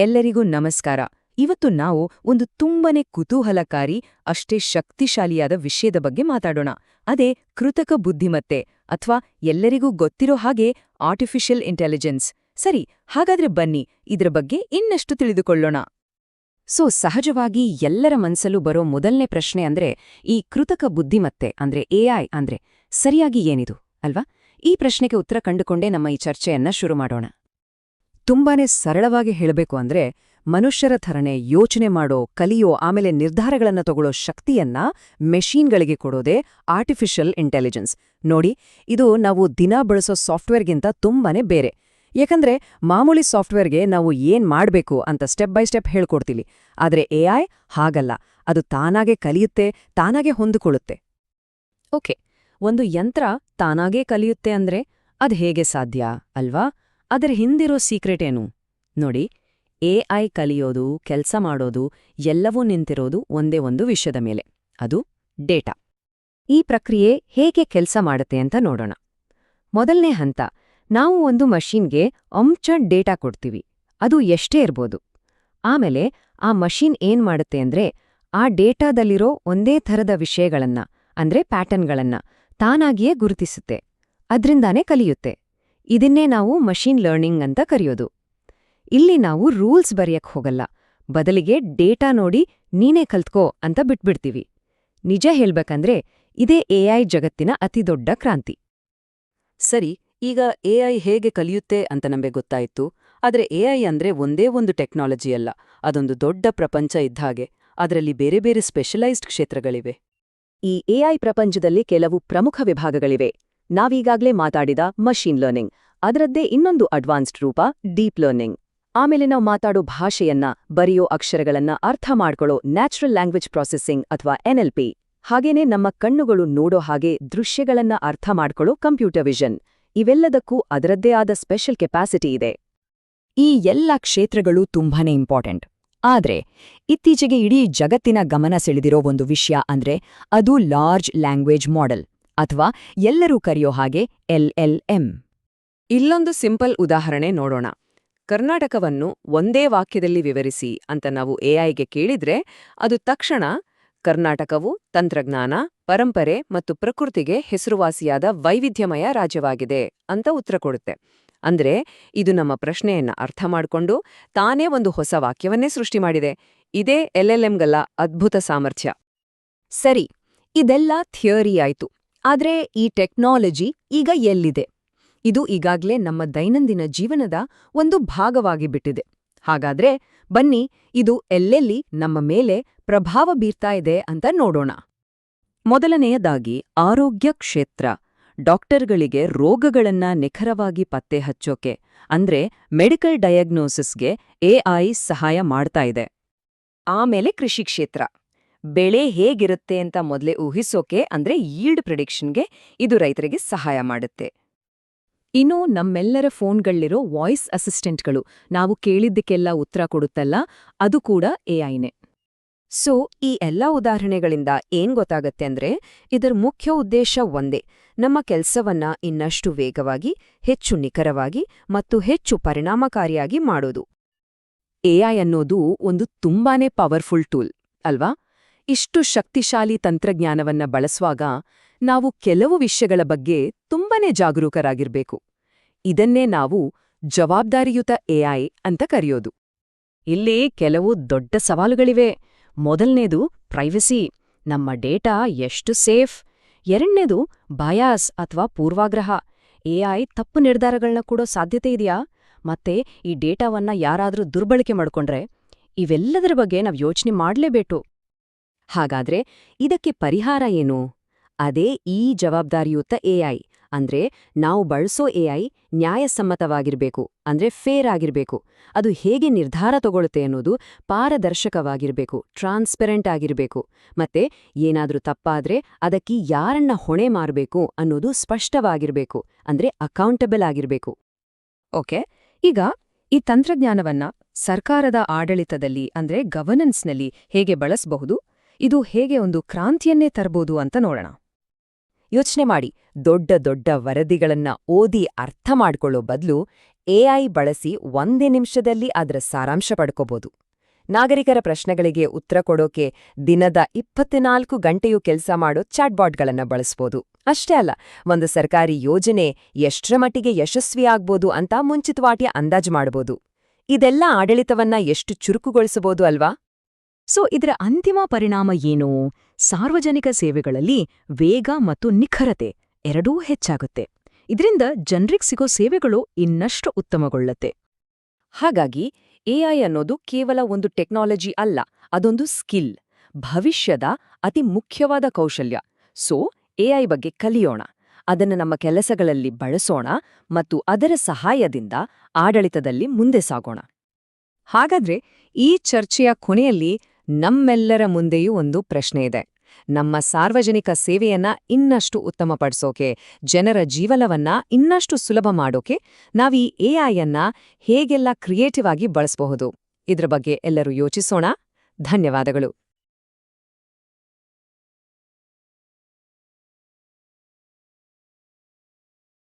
ಎಲ್ಲರಿಗೂ ನಮಸ್ಕಾರ. ಇವತ್ತು ನಾವು ಒಂದು ತುಂಬನೇ ಕುತೂಹಲಕಾರಿ, ಅಷ್ಟೇ ಶಕ್ತಿಶಾಲಿಯಾದ ವಿಷಯದ ಬಗ್ಗೆ ಮಾತಾಡೋಣ. ಅದೇ ಕೃತಕ ಬುದ್ಧಿಮತ್ತೆ ಅಥವಾ ಎಲ್ಲರಿಗೂ ಗೊತ್ತಿರೋ ಹಾಗೆ ಆರ್ಟಿಫಿಷಿಯಲ್ ಇಂಟೆಲಿಜೆನ್ಸ್ ಸರಿ, ಹಾಗಾದ್ರೆ ಬನ್ನಿ, ಇದರ ಬಗ್ಗೆ ಇನ್ನಷ್ಟು ತಿಳಿದುಕೊಳ್ಳೋಣ. ಸೊ, ಸಹಜವಾಗಿ ಎಲ್ಲರ ಮನಸ್ಸಲ್ಲೂ ಬರೋ ಮೊದಲನೇ ಪ್ರಶ್ನೆ ಅಂದ್ರೆ, ಈ ಕೃತಕ ಬುದ್ಧಿಮತ್ತೆ ಅಂದ್ರೆ ಎಐ ಅಂದ್ರೆ ಸರಿಯಾಗಿ ಏನಿದು, ಅಲ್ವಾ? ಈ ಪ್ರಶ್ನೆಗೆ ಉತ್ತರ ಕಂಡುಕೊಂಡೇ ನಮ್ಮ ಈ ಚರ್ಚೆಯನ್ನ ಶುರು ಮಾಡೋಣ. ತುಂಬಾನೇ ಸರಳವಾಗಿ ಹೇಳಬೇಕು ಅಂದ್ರೆ ಮನುಷ್ಯರ ಥರನೇ ಯೋಚನೆ ಮಾಡೋ, ಕಲಿಯೋ, ಆಮೇಲೆ ನಿರ್ಧಾರಗಳನ್ನ ತಗೊಳ್ಳೋ ಶಕ್ತಿಯನ್ನ ಮೆಷೀನ್ಗಳಿಗೆ ಕೊಡೋದೇ ಆರ್ಟಿಫಿಷಿಯಲ್ ಇಂಟೆಲಿಜೆನ್ಸ್ ನೋಡಿ, ಇದು ನಾವು ದಿನ ಬಳಸೋ ಸಾಫ್ಟ್ವೇರ್ಗಿಂತ ತುಂಬಾನೇ ಬೇರೆ. ಯಾಕಂದ್ರೆ ಮಾಮೂಲಿ ಸಾಫ್ಟ್ವೇರ್ಗೆ ನಾವು ಏನ್ ಮಾಡಬೇಕು ಅಂತ ಸ್ಟೆಪ್ ಬೈ ಸ್ಟೆಪ್ ಹೇಳ್ಕೊಡ್ತೀವಿ. ಆದ್ರೆ ಎಐ ಹಾಗಲ್ಲ. ಅದು ತಾನಾಗೆ ಕಲಿಯುತ್ತೆ, ತಾನಾಗೆ ಹೊಂದಿಕೊಳ್ಳುತ್ತೆ. ಓಕೆ, ಒಂದು ಯಂತ್ರ ತಾನಾಗೇ ಕಲಿಯುತ್ತೆ ಅಂದ್ರೆ ಅದ್ ಹೇಗೆ ಸಾಧ್ಯ ಅಲ್ವಾ? ಅದರ ಹಿಂದಿರೋ ಸೀಕ್ರೆಟ್ ಏನು? ನೋಡಿ ಎಐ ಕಲಿಯೋದು, ಕೆಲಸ ಮಾಡೋದು, ಎಲ್ಲವೂ ನಿಂತಿರೋದು ಒಂದೇ ಒಂದು ವಿಷಯದ ಮೇಲೆ. ಅದು ಡೇಟಾ. ಈ ಪ್ರಕ್ರಿಯೆ ಹೇಗೆ ಕೆಲಸ ಮಾಡುತ್ತೆ ಅಂತ ನೋಡೋಣ. ಮೊದಲನೇ ಹಂತ, ನಾವು ಒಂದು ಮಷೀನ್ಗೆ ಅಂಚ ಡೇಟಾ ಕೊಡ್ತೀವಿ. ಅದು ಎಷ್ಟೇ ಇರ್ಬೋದು. ಆಮೇಲೆ ಆ ಮಷೀನ್ ಏನ್ ಮಾಡುತ್ತೆ ಅಂದ್ರೆ, ಆ ಡೇಟಾದಲ್ಲಿರೋ ಒಂದೇ ಥರದ ವಿಷಯಗಳನ್ನ, ಅಂದ್ರೆ ಪ್ಯಾಟರ್ನ್ಗಳನ್ನ ತಾನಾಗಿಯೇ ಗುರುತಿಸುತ್ತೆ. ಅದ್ರಿಂದಾನೇ ಕಲಿಯುತ್ತೆ. ಇದನ್ನೇ ನಾವು ಮಷೀನ್ ಲರ್ನಿಂಗ್ ಅಂತ ಕರೆಯೋದು. ಇಲ್ಲಿ ನಾವು ರೂಲ್ಸ್ ಬರೆಯಕ್ ಹೋಗಲ್ಲ. ಬದಲಿಗೆ ಡೇಟಾ ನೋಡಿ ನೀನೇ ಕಲ್ತ್ಕೋ ಅಂತ ಬಿಟ್ಬಿಡ್ತೀವಿ. ನಿಜ ಹೇಳ್ಬೇಕಂದ್ರೆ ಇದೇ ಎಐ ಜಗತ್ತಿನ ಅತಿದೊಡ್ಡ ಕ್ರಾಂತಿ. ಸರಿ ಈಗ ಎಐ ಹೇಗೆ ಕಲಿಯುತ್ತೆ ಅಂತ ನಮಗೆ ಗೊತ್ತಾಯಿತು. ಆದರೆ ಎಐ ಅಂದ್ರೆ ಒಂದೇ ಒಂದು ಟೆಕ್ನಾಲಜಿ ಅಲ್ಲ ಅದೊಂದು ದೊಡ್ಡ ಪ್ರಪಂಚ ಇದ್ಹಾಗೆ ಅದರಲ್ಲಿ ಬೇರೆ ಬೇರೆ ಸ್ಪೆಷಲೈಸ್ಡ್ ಕ್ಷೇತ್ರಗಳಿವೆ. ಈ ಎಐ ಪ್ರಪಂಚದಲ್ಲಿ ಕೆಲವು ಪ್ರಮುಖ ವಿಭಾಗಗಳಿವೆ. ನಾವೀಗಾಗ್ಲೇ ಮಾತಾಡಿದ ಮಷೀನ್ ಲರ್ನಿಂಗ್. ಅದರದ್ದೇ ಇನ್ನೊಂದು ಅಡ್ವಾನ್ಸ್ಡ್ ರೂಪ, ಡೀಪ್ ಲರ್ನಿಂಗ್. ಆಮೇಲೆ ನಾವು ಮಾತಾಡೋ ಭಾಷೆಯನ್ನ, ಬರೆಯೋ ಅಕ್ಷರಗಳನ್ನ ಅರ್ಥ ಮಾಡ್ಕೊಳ್ಳೋ ನ್ಯಾಚುರಲ್ ಲ್ಯಾಂಗ್ವೇಜ್ ಪ್ರಾಸೆಸಿಂಗ್ ಅಥವಾ ಎನ್ಎಲ್ಪಿ ಹಾಗೇನೇ ನಮ್ಮ ಕಣ್ಣುಗಳು ನೋಡೋ ಹಾಗೆ ದೃಶ್ಯಗಳನ್ನ ಅರ್ಥ ಮಾಡ್ಕೊಳ್ಳೋ ಕಂಪ್ಯೂಟರ್ ವಿಷನ್. ಇವೆಲ್ಲದಕ್ಕೂ ಅದರದ್ದೇ ಆದ ಸ್ಪೆಷಲ್ ಕೆಪಾಸಿಟಿ ಇದೆ. ಈ ಎಲ್ಲ ಕ್ಷೇತ್ರಗಳು ತುಂಬಾನೇ ಇಂಪಾರ್ಟೆಂಟ್. ಆದ್ರೆ, ಇತ್ತೀಚೆಗೆ ಇಡೀ ಜಗತ್ತಿನ ಗಮನ ಸೆಳೆದಿರೋ ಒಂದು ವಿಷಯ ಅಂದ್ರೆ ಅದು ಲಾರ್ಜ್ ಲ್ಯಾಂಗ್ವೇಜ್ ಮಾಡೆಲ್. ಅಥವಾ ಎಲ್ಲರೂ ಕರೆಯೋ ಹಾಗೆ ಎಲ್ ಎಲ್ ಎಂ. ಇಲ್ಲೊಂದು ಸಿಂಪಲ್ ಉದಾಹರಣೆ ನೋಡೋಣ. ಕರ್ನಾಟಕವನ್ನು ಒಂದೇ ವಾಕ್ಯದಲ್ಲಿ ವಿವರಿಸಿ ಅಂತ ನಾವು ಎಐಗೆ ಕೇಳಿದ್ರೆ ಅದು ತಕ್ಷಣ ಕರ್ನಾಟಕವು ತಂತ್ರಜ್ಞಾನ, ಪರಂಪರೆ ಮತ್ತು ಪ್ರಕೃತಿಗೆ ಹೆಸರುವಾಸಿಯಾದ ವೈವಿಧ್ಯಮಯ ರಾಜ್ಯವಾಗಿದೆ ಅಂತ ಉತ್ತರ ಕೊಡುತ್ತೆ. ಅಂದ್ರೆ ಇದು ನಮ್ಮ ಪ್ರಶ್ನೆಯನ್ನ ಅರ್ಥ ಮಾಡಿಕೊಂಡು ತಾನೇ ಒಂದು ಹೊಸ ವಾಕ್ಯವನ್ನೇ ಸೃಷ್ಟಿ ಮಾಡಿದೆ. ಇದೇ ಎಲ್ಎಲ್ಎಂಗಲ್ಲ ಅದ್ಭುತ ಸಾಮರ್ಥ್ಯ. ಸರಿ, ಇದೆಲ್ಲ ಥಿಯರಿ ಆಯ್ತು. ಆದ್ರೆ ಈ ಟೆಕ್ನಾಲಜಿ ಈಗ ಎಲ್ಲಿದೆ? ಇದು ಈಗಾಗ್ಲೇ ನಮ್ಮ ದೈನಂದಿನ ಜೀವನದ ಒಂದು ಭಾಗವಾಗಿ ಬಿಟ್ಟಿದೆ. ಹಾಗಾದ್ರೆ ಬನ್ನಿ, ಇದು ಎಲ್ಲೆಲ್ಲಿ ನಮ್ಮ ಮೇಲೆ ಪ್ರಭಾವ ಬೀರ್ತಾ ಇದೆ ಅಂತ ನೋಡೋಣ. ಮೊದಲನೆಯದಾಗಿ, ಆರೋಗ್ಯ ಕ್ಷೇತ್ರ. ಡಾಕ್ಟರ್ಗಳಿಗೆ ರೋಗಗಳನ್ನ ನಿಖರವಾಗಿ ಪತ್ತೆ ಹಚ್ಚೋಕೆ, ಅಂದ್ರೆ ಮೆಡಿಕಲ್ ಡಯಾಗ್ನೋಸಿಸ್ಗೆ ಎಐ ಸಹಾಯ ಮಾಡ್ತಾ ಇದೆ. ಆಮೇಲೆ ಕೃಷಿ ಕ್ಷೇತ್ರ. ಬೆಳೆ ಹೇಗಿರುತ್ತೆ ಅಂತ ಮೊದಲೇ ಊಹಿಸೋಕೆ ಅಂದ್ರೆ ಈಲ್ಡ್ ಪ್ರಿಡಿಕ್ಷನ್ಗೆ ಇದು ರೈತರಿಗೆ ಸಹಾಯ ಮಾಡುತ್ತೆ. ಇನ್ನು ನಮ್ಮೆಲ್ಲರ ಫೋನ್ಗಳಲ್ಲಿರೋ ವಾಯ್ಸ್ ಅಸಿಸ್ಟೆಂಟ್ಗಳು ನಾವು ಕೇಳಿದ್ದಕ್ಕೆಲ್ಲ ಉತ್ತರ ಕೊಡುತ್ತಲ್ಲ, ಅದು ಕೂಡ ಎಐನೇ ಸೊ ಈ ಎಲ್ಲ ಉದಾಹರಣೆಗಳಿಂದ ಏನ್ ಗೊತ್ತಾಗತ್ತೆ ಅಂದ್ರೆ, ಇದರ ಮುಖ್ಯ ಉದ್ದೇಶ ಒಂದೇ, ನಮ್ಮ ಕೆಲಸವನ್ನ ಇನ್ನಷ್ಟು ವೇಗವಾಗಿ, ಹೆಚ್ಚು ನಿಖರವಾಗಿ ಮತ್ತು ಹೆಚ್ಚು ಪರಿಣಾಮಕಾರಿಯಾಗಿ ಮಾಡೋದು. ಎಐ ಅನ್ನೋದು ಒಂದು ತುಂಬಾನೇ ಪವರ್ಫುಲ್ ಟೂಲ್ ಅಲ್ವಾ? ಇಷ್ಟು ಶಕ್ತಿಶಾಲಿ ತಂತ್ರಜ್ಞಾನವನ್ನ ಬಳಸುವಾಗ ನಾವು ಕೆಲವು ವಿಷಯಗಳ ಬಗ್ಗೆ ತುಂಬನೇ ಜಾಗರೂಕರಾಗಿರ್ಬೇಕು. ಇದನ್ನೇ ನಾವು ಜವಾಬ್ದಾರಿಯುತ ಎಐ ಅಂತ ಕರೆಯೋದು. ಇಲ್ಲಿ ಕೆಲವು ದೊಡ್ಡ ಸವಾಲುಗಳಿವೆ. ಮೊದಲನೇದು ಪ್ರೈವಸಿ. ನಮ್ಮ ಡೇಟಾ ಎಷ್ಟು ಸೇಫ್? ಎರಡನೇದು ಬಯಾಸ್ ಅಥವಾ ಪೂರ್ವಾಗ್ರಹ. ಎಐ ತಪ್ಪು ನಿರ್ಧಾರಗಳನ್ನ ಕೊಡೋ ಸಾಧ್ಯತೆ ಇದೆಯಾ? ಮತ್ತೆ ಈ ಡೇಟಾವನ್ನ ಯಾರಾದರೂ ದುರ್ಬಳಕೆ ಮಾಡ್ಕೊಂಡ್ರೆ? ಇವೆಲ್ಲದರ ಬಗ್ಗೆ ನಾವು ಯೋಚನೆ ಮಾಡ್ಲೇಬೇಕು. ಹಾಗಾದ್ರೆ ಇದಕ್ಕೆ ಪರಿಹಾರ ಏನು? ಅದೇ ಈ ಜವಾಬ್ದಾರಿಯುತ ಎಐ ಅಂದ್ರೆ ನಾವು ಬಳಸೋ ಎಐ ನ್ಯಾಯಸಮ್ಮತವಾಗಿರ್ಬೇಕು, ಅಂದ್ರೆ ಫೇರ್ ಆಗಿರ್ಬೇಕು. ಅದು ಹೇಗೆ ನಿರ್ಧಾರ ತಗೊಳುತ್ತೆ ಅನ್ನೋದು ಪಾರದರ್ಶಕವಾಗಿರ್ಬೇಕು, ಟ್ರಾನ್ಸ್ಪೆರೆಂಟ್ ಆಗಿರ್ಬೇಕು. ಮತ್ತೆ ಏನಾದ್ರೂ ತಪ್ಪಾದ್ರೆ ಅದಕ್ಕೆ ಯಾರನ್ನ ಹೊಣೆ ಮಾರಬೇಕು ಅನ್ನೋದು ಸ್ಪಷ್ಟವಾಗಿರ್ಬೇಕು, ಅಂದ್ರೆ ಅಕೌಂಟಬಲ್ ಆಗಿರ್ಬೇಕು. ಓಕೆ? ಈಗ ಈ ತಂತ್ರಜ್ಞಾನವನ್ನ ಸರ್ಕಾರದ ಆಡಳಿತದಲ್ಲಿ, ಅಂದ್ರೆ ಗವರ್ನೆನ್ಸ್ನಲ್ಲಿ ಹೇಗೆ ಬಳಸಬಹುದು? ಇದು ಹೇಗೆ ಒಂದು ಕ್ರಾಂತಿಯನ್ನೇ ತರಬಹುದು ಅಂತ ನೋಡೋಣ. ಯೋಚನೆ ಮಾಡಿ, ದೊಡ್ಡ ದೊಡ್ಡ ವರದಿಗಳನ್ನ ಓದಿ ಅರ್ಥ ಮಾಡ್ಕೊಳ್ಳೋ ಬದಲು ಎಐ ಬಳಸಿ ಒಂದೇ ನಿಮಿಷದಲ್ಲಿ ಅದರ ಸಾರಾಂಶ ಪಡ್ಕೋಬೋದು. ನಾಗರಿಕರ ಪ್ರಶ್ನೆಗಳಿಗೆ ಉತ್ತರ ಕೊಡೋಕೆ ದಿನದ ಇಪ್ಪತ್ನಾಲ್ಕು ಗಂಟೆಯೂ ಕೆಲಸ ಮಾಡೋ ಚಾಟ್ಬಾಟ್ಗಳನ್ನು ಬಳಸ್ಬೋದು. ಅಷ್ಟೇ ಅಲ್ಲ, ಒಂದು ಸರ್ಕಾರಿ ಯೋಜನೆ ಎಷ್ಟರ ಮಟ್ಟಿಗೆ ಯಶಸ್ವಿಯಾಗ್ಬೋದು ಅಂತ ಮುಂಚಿತವಾಟಿ ಅಂದಾಜು ಮಾಡ್ಬೋದು. ಇದೆಲ್ಲ ಆಡಳಿತವನ್ನ ಎಷ್ಟು ಚುರುಕುಗೊಳಿಸಬಹುದು ಅಲ್ವಾ? ಸೊ ಇದರ ಅಂತಿಮ ಪರಿಣಾಮ ಏನು? ಸಾರ್ವಜನಿಕ ಸೇವೆಗಳಲ್ಲಿ ವೇಗ ಮತ್ತು ನಿಖರತೆ ಎರಡೂ ಹೆಚ್ಚಾಗುತ್ತೆ. ಇದರಿಂದ ಜನರಿಗೆ ಸಿಗೋ ಸೇವೆಗಳು ಇನ್ನಷ್ಟು ಉತ್ತಮಗೊಳ್ಳುತ್ತೆ. ಹಾಗಾಗಿ ಎಐ ಅನ್ನೋದು ಕೇವಲ ಒಂದು ಟೆಕ್ನಾಲಜಿ ಅಲ್ಲ, ಅದೊಂದು ಸ್ಕಿಲ್. ಭವಿಷ್ಯದ ಅತಿ ಮುಖ್ಯವಾದ ಕೌಶಲ್ಯ. ಸೊ ಎಐ ಬಗ್ಗೆ ಕಲಿಯೋಣ. ಅದನ್ನು ನಮ್ಮ ಕೆಲಸಗಳಲ್ಲಿ ಬಳಸೋಣ ಮತ್ತು ಅದರ ಸಹಾಯದಿಂದ ಆಡಳಿತದಲ್ಲಿ ಮುಂದೆ ಸಾಗೋಣ. ಹಾಗಾದ್ರೆ, ಈ ಚರ್ಚೆಯ ಕೊನೆಯಲ್ಲಿ ನಮ್ಮೆಲ್ಲರ ಮುಂದೆಯೂ ಒಂದು ಪ್ರಶ್ನೆ ಇದೆ. ನಮ್ಮ ಸಾರ್ವಜನಿಕ ಸೇವೆಯನ್ನ ಇನ್ನಷ್ಟು ಉತ್ತಮಪಡಿಸೋಕೆ, ಜನರ ಜೀವನವನ್ನ ಇನ್ನಷ್ಟು ಸುಲಭ ಮಾಡೋಕೆ ನಾವೀ ಎಐಯನ್ನ ಹೇಗೆಲ್ಲ ಕ್ರಿಯೇಟಿವ್ ಆಗಿ ಬಳಸಬಹುದು? ಇದ್ರ ಬಗ್ಗೆ ಎಲ್ಲರೂ ಯೋಚಿಸೋಣ. ಧನ್ಯವಾದಗಳು.